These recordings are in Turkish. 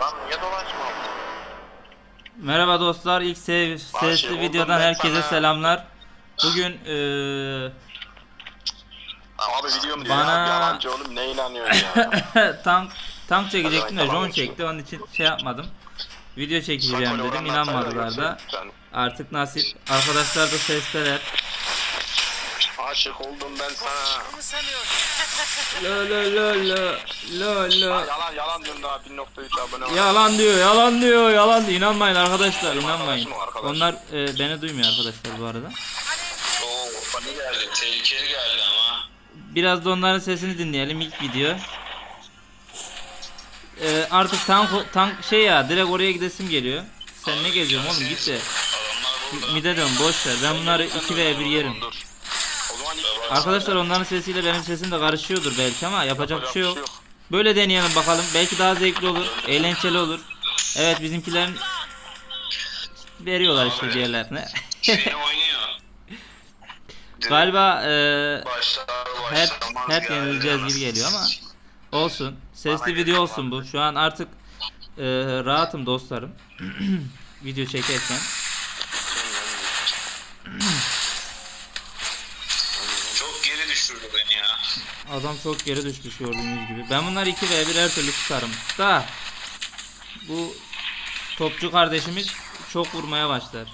Lan niye dolaşma? Merhaba dostlar. İlk se- sesli buldum videodan herkese sana. selamlar. Bugün eee, Abi videom diyor Bana- ya. Yalancı oğlum ne inanıyorsun ya? tank tank çekecektim de John çekti. Onun için şey yapmadım. Video çekeceğim dedim. İnanmadılar da. Artık nasip. Arkadaşlar da sesteler. Aşık oldum ben sana. Lo lo lo lo lo lo. Ha, yalan yalan diyorum daha 1.3 abone var. Yalan diyor, yalan diyor, yalan diyor. İnanmayın arkadaşlar, Benim inanmayın. arkadaşım o arkadaş. Onlar e, beni duymuyor arkadaşlar bu arada. Oo, bana geldi. Tehlikeli geldi ama. Biraz da onların sesini dinleyelim ilk video. Ee, artık tank tank şey ya direkt oraya gidesim geliyor. Sen ne geziyorsun oğlum git de. Adamlar burada. Mide dön boş ver. Ben bunları 2 veya 1 yerim. Dur. Arkadaşlar onların sesiyle benim sesim de karışıyordur belki ama yapacak bir şey yok. Böyle deneyelim bakalım. Belki daha zevkli olur. Eğlenceli olur. Evet bizimkilerin veriyorlar işte diğerlerine. Şey oynuyor. Galiba e, hep hep yenileceğiz gibi geliyor ama olsun. Sesli video olsun bu. Şu an artık e, rahatım dostlarım. video çekerken. Çok geri düşürdü beni ya. Adam çok geri düşmüş gördüğünüz gibi. Ben bunları 2 ve 1 her türlü tutarım. Da bu topçu kardeşimiz çok vurmaya başlar.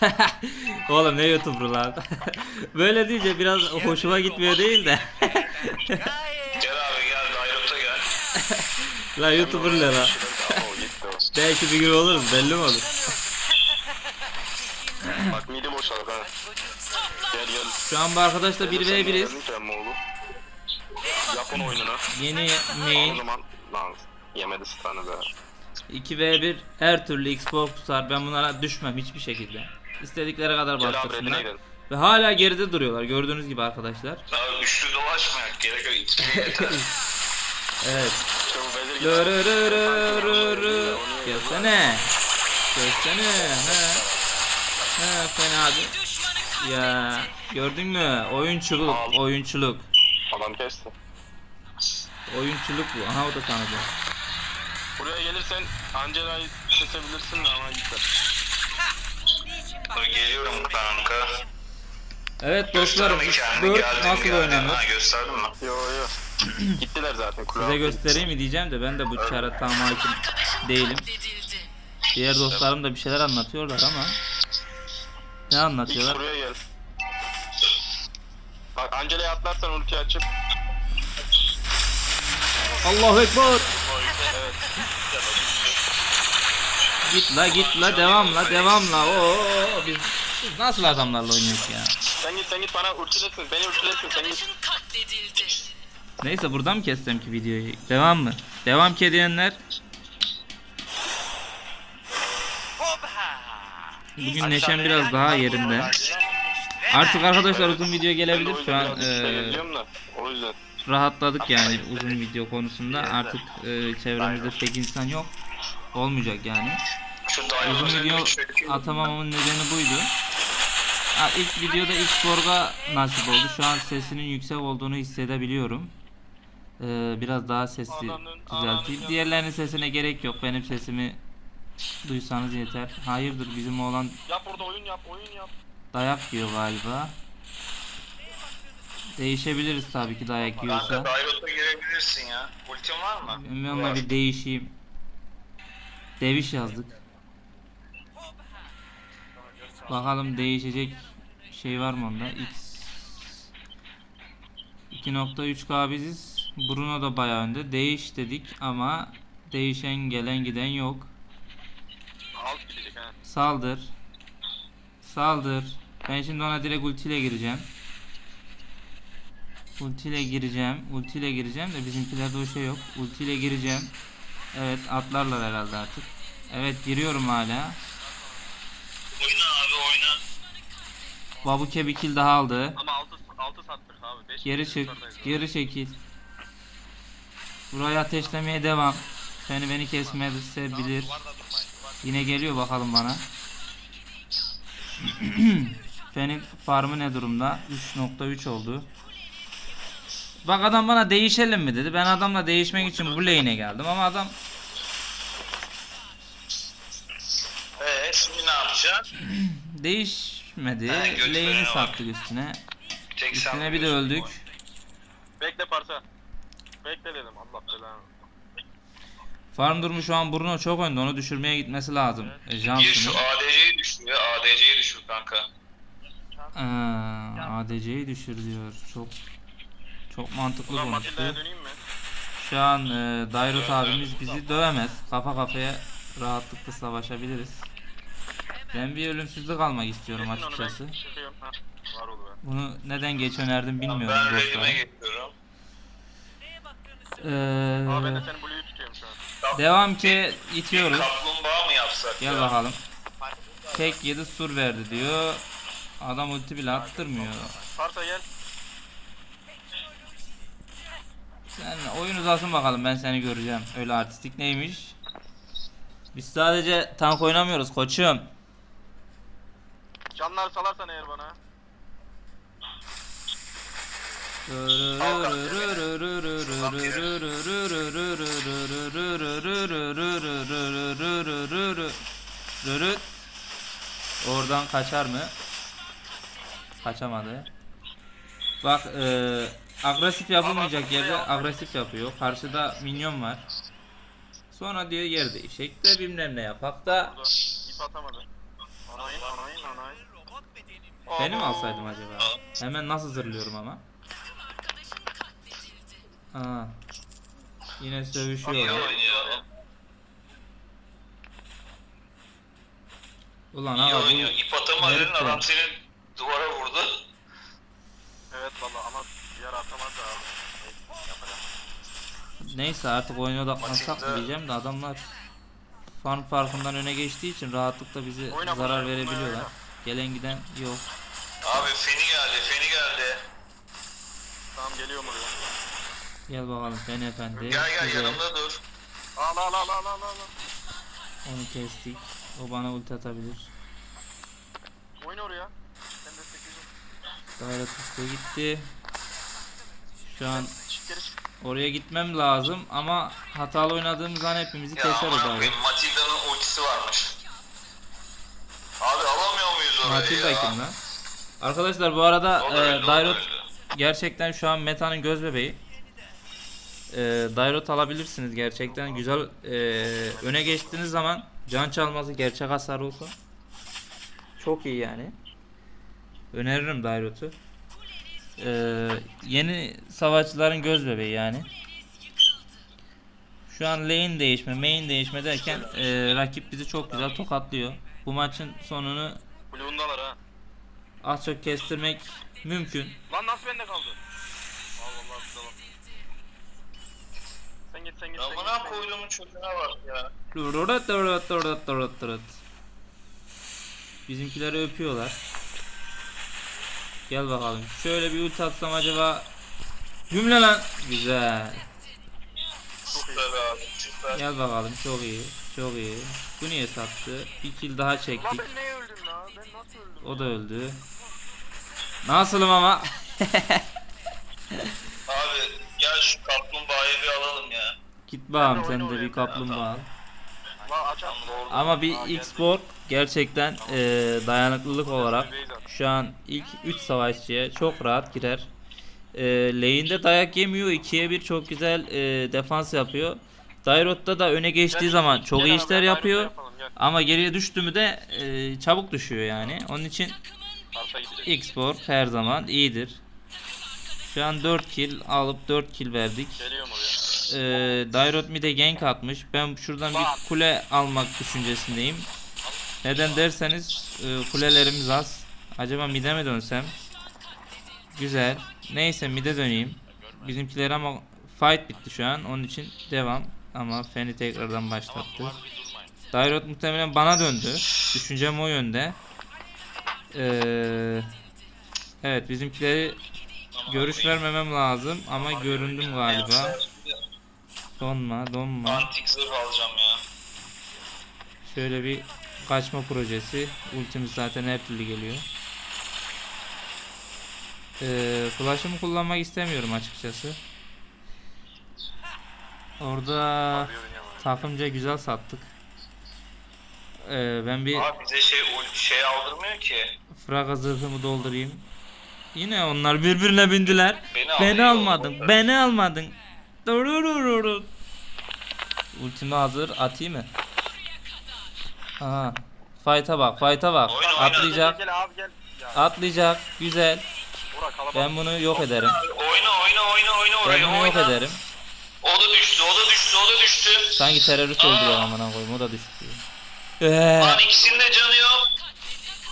Oğlum ne youtuber lan. Böyle deyince biraz hoşuma gitmiyor değil de. Gel abi gel Dairot'a gel. la youtuber ne la? O gitti o. Belki bir gün oluruz belli mi olur? Bak midi boşaldı ha. Şu an bu arkadaşla 1 ve 1'iz. Yapın oyununu. Yeni O main zaman lan yemedi stun'ı be. 2 v 1 her türlü Xbox tutar. Ben bunlara düşmem hiçbir şekilde. İstedikleri kadar bastırsınlar. Ve hala geride duruyorlar gördüğünüz gibi arkadaşlar. Abi üçlü dolaşmayak gerek yok. Yeter. Evet. Yiyor. Gelsene. Gelsene. He. He fena değil. Ya gördün mü? Oyunculuk, oyunculuk. Adam kesti. Oyunculuk bu. Aha o da tanıdı. Buraya gelirsen Angela'yı kesebilirsin de ama gitti. Dur geliyorum kanka. Evet kendini, Bird nasıl oynanır? Ha gösterdin mi? Yo yo. Gittiler zaten. Kulağa Size göstereyim mi diyeceğim de ben de bu çara tam hakim değilim. Diğer dostlarım da bir şeyler anlatıyorlar ama ne İlk anlatıyorlar? buraya gel. Bak Angela'ya atlarsan ulti açıp Allahu ekber. evet. Git la git la devam la devam la. Oo biz, biz nasıl adamlarla oynuyoruz ya? Sen git sen git bana ultilesin. Beni ultilesin sen git. katledildi. Neyse buradan mı kessem ki videoyu? Devam mı? Devam ki diyenler. Bugün neşem biraz daha yerinde. Artık arkadaşlar uzun video gelebilir şu an. yüzden. rahatladık yani uzun video konusunda. Artık eee, çevremizde pek insan yok. Olmayacak yani. Uzun video çöküyor. atamamamın nedeni buydu. Ha, ilk videoda ilk sorga nasip oldu. Şu an sesinin yüksek olduğunu hissedebiliyorum. Ee, biraz daha sesli düzelteyim. Diğerlerinin sesine gerek yok. Benim sesimi duysanız yeter. Hayırdır bizim oğlan Yap orada oyun yap oyun yap. dayak yiyor galiba. Değişebiliriz tabii ki dayak yiyorsa. Kanka Dairot'a girebilirsin ya. Ultin var mı? Ben onunla bir değişeyim. Deviş yazdık. Bakalım değişecek şey var mı onda? X 2.3K biziz. Bruno da bayağı önde. Değiş dedik ama değişen gelen giden yok. Saldır. Saldır. Ben şimdi ona direkt ultiyle gireceğim. Ultiyle gireceğim. Ultiyle gireceğim de bizimkilerde o şey yok. Ultiyle gireceğim. Evet atlarlar herhalde artık. Evet giriyorum hala. Oyna abi oyna. Babuke bir kill daha aldı. Ama altı altı sattık abi. Beş Geri kişi çık. Geri çekil. Burayı ateşlemeye devam. Seni beni kesmezse bilir. Yine geliyor bakalım bana. Fenin farmı ne durumda? 3.3 oldu. Bak adam bana değişelim mi dedi. Ben adamla değişmek için bu lane'e geldim ama adam Ee şimdi ne yapacaksın? değişmedi. Ha, götüne Lane'i bak. sattık üstüne. Tek sen Üstüne bir de öldük. bu. Bekle parça. Bekle dedim Allah belanı. Farm durumu şu an Bruno çok önde. Onu düşürmeye gitmesi lazım. E, Bir şu ADC'yi düşür ya. ADC'yi düşür kanka. Aa, ADC'yi düşür diyor. Çok çok mantıklı konuştu. Şu an e, Dairot abimiz bizi dövemez. Kafa kafaya rahatlıkla savaşabiliriz. Ben bir ölümsüzlük almak istiyorum açıkçası. Bunu neden geç önerdim bilmiyorum dostlar. Ee, devam ki itiyoruz. Kaplumbağa mı yapsak Gel ya? bakalım. Tek 7 sur verdi diyor. Adam ulti bile attırmıyor. Parça gel. Sen oyun uzasın bakalım ben seni göreceğim. Öyle artistik neymiş? Biz sadece tank oynamıyoruz koçum. Canlar salarsan eğer bana. Oradan kaçar mı? Kaçamadı. Bak e, agresif yapılmayacak yerde agresif yapıyor. Karşıda minyon var. Sonra diyor yer değişik de bilmem ne yapak da beni mi alsaydım acaba? Hemen nasıl zırlıyorum ama. Aa. Yine oynuyor. Ulan İyi aga oynuyor. bu İp atamadın herif de- adam seni duvara vurdu. Evet valla ama yer atamaz da abi. Neyse, yapacağım. Neyse artık oyuna odaklansak mı Maçında- diyeceğim de adamlar farm farkından öne geçtiği için rahatlıkla bizi Oyna zarar bakalım, verebiliyorlar. oyna. Gelen giden yok. Abi Feni geldi, Feni geldi. Tamam geliyorum oraya. Gel bakalım Fen Efendi. Gel gel Güzel. yanımda dur. Al al al al al al. Onu kestik. O bana ulti atabilir. Oyna oraya. Sen destekleyeceksin. Gayret üstte gitti. Şu an oraya gitmem lazım ama hatalı oynadığımız an hepimizi keser o koyayım Matilda'nın ultisi varmış. Abi alamıyor muyuz orayı Matilda ya? kim lan? Arkadaşlar bu arada e, Dairot gerçekten şu an metanın göz bebeği. E, Dairot alabilirsiniz gerçekten güzel e, öne geçtiğiniz zaman can çalması gerçek hasar olsun. Çok iyi yani. Öneririm Dairot'u. E, yeni savaşçıların göz bebeği yani. Şu an lane değişme, main değişme derken e, rakip bizi çok güzel tokatlıyor. Bu maçın sonunu az çok kestirmek mümkün. Lan nasıl bende kaldı? Git sen git sen git. Amına sen git. koyduğumun çocuğuna bak ya. Bizimkileri öpüyorlar. Gel bakalım. Şöyle bir ult atsam acaba. Cümle lan. Güzel. Süper abi, süper. Gel bakalım. Çok iyi. Çok iyi. Bu niye sattı? Bir kill daha Lan çektik. ben neye öldüm la? Ben nasıl öldüm? O da öldü. Nasılım ama? Abi gel şu kaplumbağayı bir alalım ya. Git bakalım sen de bir kaplumbağa al. Ama bir. X-Sport gerçekten eee, dayanıklılık olarak şu an ilk 3 savaşçıya çok rahat girer. Eee lane'de dayak yemiyor. 2'ye 1 çok güzel eee, defans yapıyor. Dairot'ta da öne geçtiği zaman çok iyi işler yapıyor. Ama geriye düştü mü de eee, çabuk düşüyor yani. Onun için. X-Sport her zaman iyidir. Şu an 4 kill alıp 4 kill verdik. Geliyorum oraya. Eee Dairot mid'e gank atmış. Ben şuradan bir kule almak düşüncesindeyim. Neden derseniz e, kulelerimiz az. Acaba mid'e mi dönsem? Güzel. Neyse mid'e döneyim. Bizimkiler ama fight bitti şu an. Onun için devam. Ama Fen'i tekrardan başlattı. Dairot muhtemelen bana döndü. Düşüncem o yönde. Eee evet bizimkileri görüş vermemem lazım ama göründüm galiba. Donma, donma. Antik zırh alacağım ya. Şöyle bir kaçma projesi. Ultimiz zaten her türlü geliyor. Ee, flash'ımı kullanmak istemiyorum açıkçası. Orada takımca güzel sattık. Ee, ben bir Abi bize şey şey aldırmıyor ki. fraga zırhımı doldurayım. Yine onlar birbirine bindiler. Beni Beni almadın. onlar. Beni almadın. Dururururur. Ultimi hazır. Atayım mı? Aha. Fight'a bak. Fight'a bak. Oyna, oyna. Atlayacak. Ya Atlayacak. Güzel. Ben bunu yok ederim. Oyna oyna oyna oyna Ben oraya bunu yok oyna. ederim. O da düştü o da düştü o da düştü. Sanki terörist öldürüyor amına koyayım. O da düştü. Ee, Lan ikisinin de canı yok.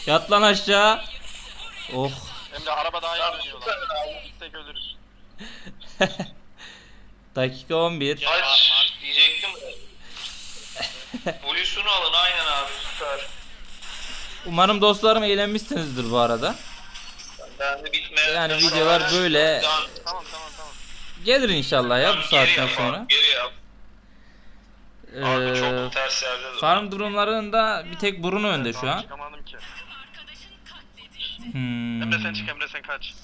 yat lan aşağı. Oh. Emre araba daha iyi dönüyor lan. Gitsek ölürüz. Dakika 11. Kaç diyecektim. Blue'sunu alın aynen abi süper. Umarım dostlarım eğlenmişsinizdir bu arada. Ben de bitmeye. Yani videolar böyle Tamam tamam tamam. gelir inşallah ya bu saatten sonra. Geri yap. Abi Ee, çok ters yerde farm durumlarında bir tek Bruno önde şu Tamam, an. Hmm. Emre sen çık Emre sen kaç.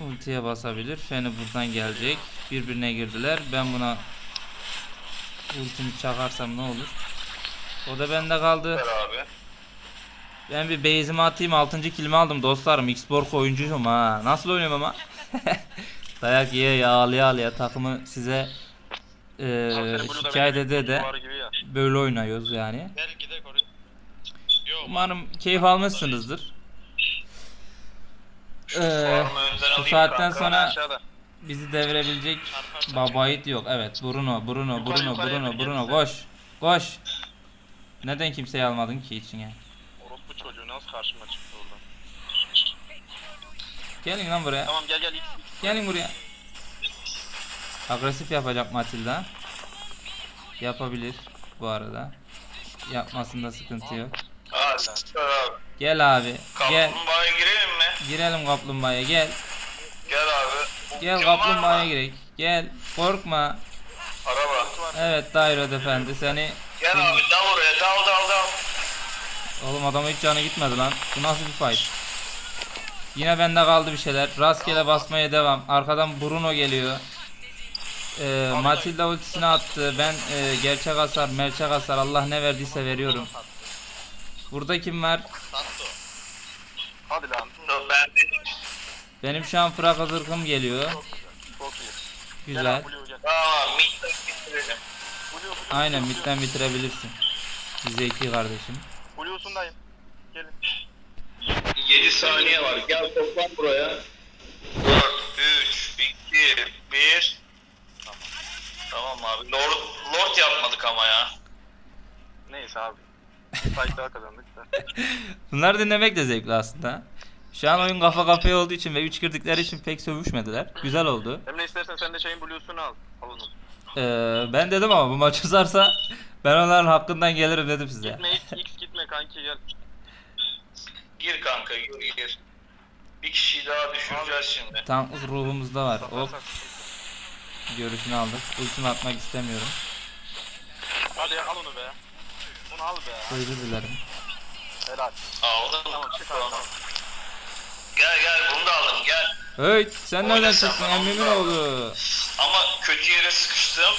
Ultiye basabilir. Feni buradan gelecek. Birbirine girdiler. Ben buna ultimi çakarsam ne olur? O da bende kaldı. Ver abi. Ben bir base'imi atayım 6. kilimi aldım dostlarım. X-Borg oyuncuyum ha. Nasıl oynuyorum ama? Dayak yiye yağlıya ağlıya takımı size eee Abi senin Blue'da şikayet benim ede de ya. böyle oynuyoruz yani. Gel gidelim oraya. Umarım keyif almışsınızdır. Bu alayım saatten sonra bizi devirebilecek babayit yok. Evet Bruno, Bruno, Bruno, Bruno, Bruno koş. Koş. Neden kimseyi almadın ki içine? Orospu çocuğu nasıl karşıma çıktı oradan. Gelin lan buraya. Tamam gel gel. Gelin buraya. Agresif yapacak Matilda. Yapabilir bu arada. Yapmasında sıkıntı yok. Aa abi. Gel abi. Gel. Kaplumbağaya girelim mi? Girelim kaplumbağaya gel. Gel abi. Gel Kim kaplumbağaya girek. Gel. Korkma. Araba. Evet Dairo Efendi seni. Gel abi dal oraya dal dal dal. Oğlum adamın hiç canı gitmedi lan. Bu nasıl bir fight? Yine bende kaldı bir şeyler. Rastgele basmaya devam. Arkadan Bruno geliyor. Ee, Matilda ultisini attı. Ben e, gerçek hasar, merçek hasar Allah ne verdiyse veriyorum. Burada kim var? Hadi lan. Dur, Ben Benim şu an frak zırhım geliyor. Çok iyi. Güzel. Abi Blue gel. Tamam midden bitirelim. Blue Blue. Aynen Blue, midden bitirebilirsin. Zeki kardeşim. Blue. Blue'sundayım. Gelin. 7 saniye var. Gel toplan buraya. 4, 3, 2, 1. Tamam. Tamam abi. Lord, Lord yapmadık ama ya. Neyse abi. Fight daha kazandık da. Bunları dinlemek de zevkli aslında. Şu an oyun kafa kafaya olduğu için ve 3 girdikleri için pek sövüşmediler. Güzel oldu. Emre istersen sen de şeyin Blue'sunu al. Al onu. Ee, ben dedim ama bu maç uzarsa ben onların hakkından gelirim dedim size. Gitme X, X gitme kanki gel. Gir kanka gir gir. Bir kişiyi daha düşüreceğiz şimdi. Tam ruhumuzda var. Hop görüşünü aldık. Ultimi atmak istemiyorum. Hadi ya, al onu be. Onu al be. Özür dilerim. Helal. Aldın Tamam çık tamam. Gel gel bunu da aldım gel. Hey sen nereden çıktın emmimin oğlu? Ama kötü yere sıkıştım.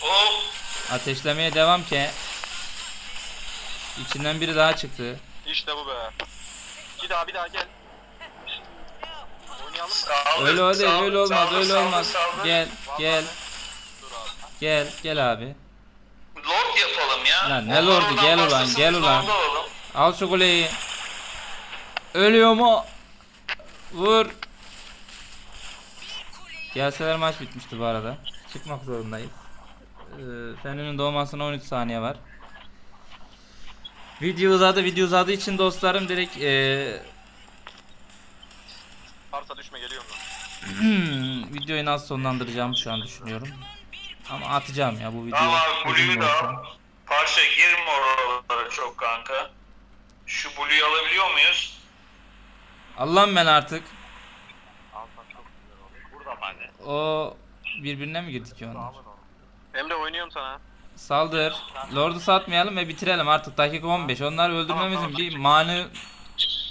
Hop. Ateşlemeye devam ki. İçinden biri daha çıktı. İşte bu be. Bir daha bir daha gel. Oynayalım mı? Öyle öyle öyle olmaz öyle olmaz. Gel gel gel gel abi. Lord yapalım ya. Lan ne lordu? Gel ulan, gel ulan. Al şu kuleyi. Ölüyor mu? Vur. Gelseler maç bitmişti bu arada. Çıkmak zorundayız. Ee, Fenü'nün doğmasına 13 saniye var. Video uzadı, video uzadığı için dostlarım direkt ee, Varsa düşme geliyorum lan. videoyu nasıl sonlandıracağımı şu an düşünüyorum. Ama atacağım ya bu videoyu. Tamam abi Blue'yu da al. Parça girme oralara çok kanka. Şu Blue'yu alabiliyor muyuz? Allah'ım ben artık. Alsan çok güzel olur. Burada hadi. O birbirine mi girdik ki onlar? Emre oynuyorum sana. Saldır. Lord'u satmayalım ve bitirelim artık. Dakika 15. Onları öldürmemizin Tamam, tamam, bir mani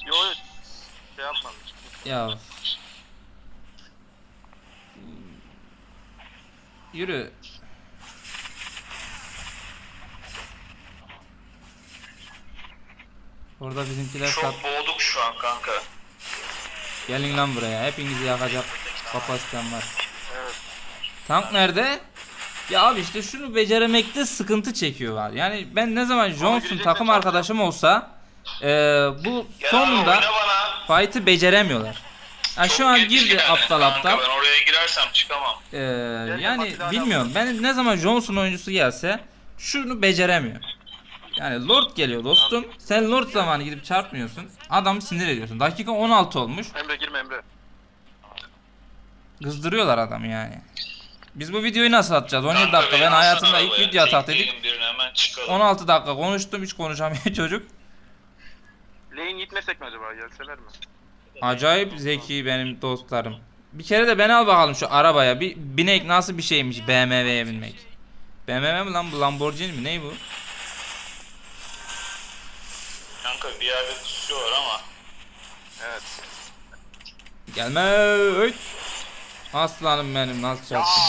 Yo yo Ya. Yürü. Orada bizimkiler sat. Çok boğduk şu an kanka. Gelin lan buraya. Hepinizi yakacak kapasitem var. Tank nerede? Ya abi işte şunu beceremekte sıkıntı çekiyorlar. Yani ben ne zaman Johnson takım arkadaşım olsa eee, bu Gel sonunda fight'ı beceremiyorlar. Ha şu an girdi yani. aptal Kanka aptal. Ben oraya girersem çıkamam. Eee, gel, yani bilmiyorum. Ben ne zaman Johnson oyuncusu gelse şunu beceremiyor. Yani Lord geliyor dostum. Sen Lord zamanı gidip çarpmıyorsun. Adamı sinir ediyorsun. Dakika 16 olmuş. Emre girme Emre. Kızdırıyorlar adamı yani. Biz bu videoyu nasıl atacağız? 17 Kanka dakika. Ben hayatımda ilk video atak dedik. Tekleyelim birini hemen çıkalım. 16 dakika konuştum hiç konuşamıyor çocuk. Lane gitmesek mi acaba? Gelseler mi? Acayip zeki benim dostlarım. Bir kere de beni al bakalım şu arabaya. Bir binek nasıl bir şeymiş BMW'ye binmek. BMW mi lan bu Lamborghini mi? Ney bu? Kanka bir yerde tutuyor ama. Evet. Gelme. öy. Aslanım benim nasıl çarptın?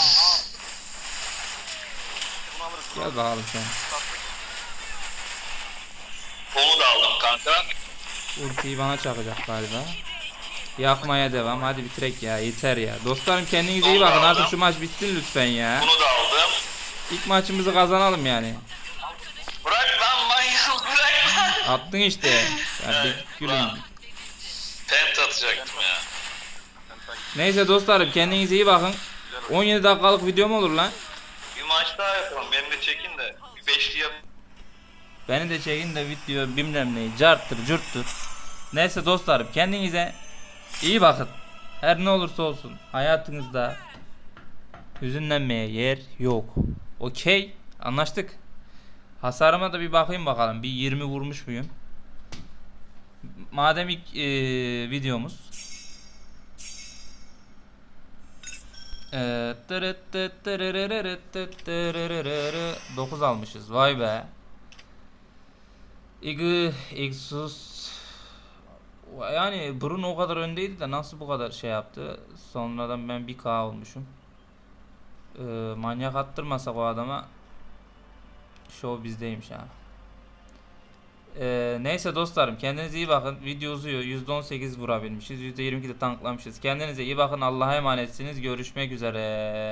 Gel bakalım sen. Onu da aldım kanka. Ultiyi bana çakacak galiba. Yakmaya devam. Hadi bitirek ya. Yeter ya. Dostlarım kendinize iyi bakın. Artık şu maç bitsin lütfen ya. Bunu da aldım. İlk maçımızı kazanalım yani. Bırak lan manyak bırak lan. Attın işte. Ya gülün. Tent atacaktım ya. Neyse dostlarım kendinize iyi bakın. 17 dakikalık video mu olur lan? Bir maç daha yapalım. Beni de çekin de. Bir beşli yap. Beni de çekin de video bilmem neyi. Carttır curttur. Neyse dostlarım kendinize iyi bakın. Her ne olursa olsun hayatınızda hüzünlenmeye yer yok. Okey anlaştık. Hasarıma da bir bakayım bakalım. Bir 20 vurmuş muyum? Madem ilk eee, videomuz tırırırırı. 9 almışız vay be Ig Exus yani Bruno o kadar öndeydi de nasıl bu kadar şey yaptı? Sonradan ben 1k olmuşum. Eee, manyak attırmasak o adama Show bizdeymiş ha Eee, neyse dostlarım kendinize iyi bakın. Video uzuyor %18 vurabilmişiz %22 de tanklamışız. Kendinize iyi bakın Allah'a emanetsiniz. Görüşmek üzere